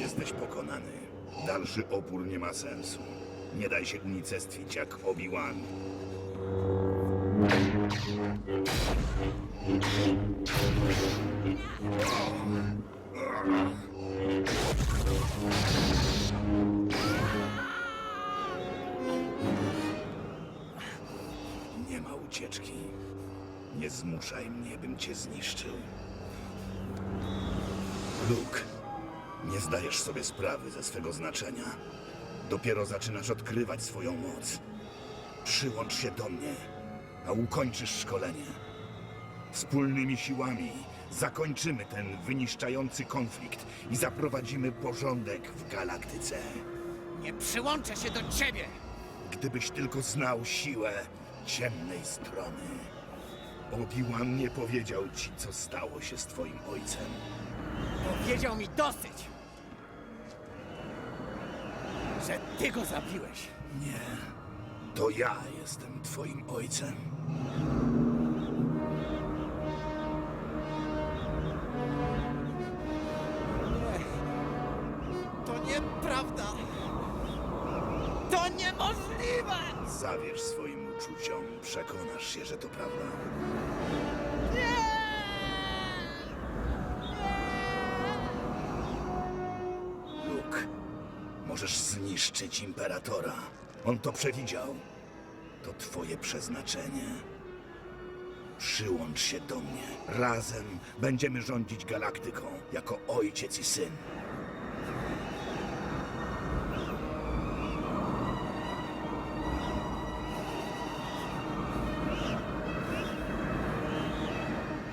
Jesteś pokonany. Dalszy opór nie ma sensu. Nie daj się unicestwić jak Obi-Wan. Nie ma ucieczki. Nie zmuszaj mnie, bym cię zniszczył. Luke, nie zdajesz sobie sprawy ze swego znaczenia. Dopiero zaczynasz odkrywać swoją moc. Przyłącz się do mnie, a ukończysz szkolenie. Wspólnymi siłami zakończymy ten wyniszczający konflikt i zaprowadzimy porządek w galaktyce. Nie przyłączę się do ciebie! Gdybyś tylko znał siłę ciemnej strony. Obi-Wan nie powiedział ci, co stało się z twoim ojcem. Powiedział mi dosyć! Że ty go zabiłeś! Nie, to ja jestem twoim ojcem. To nieprawda! To niemożliwe! Zawierz swoim uczuciom, przekonasz się, że to prawda. Możesz zniszczyć imperatora. On to przewidział. To twoje przeznaczenie. Przyłącz się do mnie. Razem będziemy rządzić galaktyką jako ojciec i syn.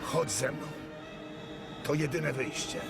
Chodź ze mną. To jedyne wyjście.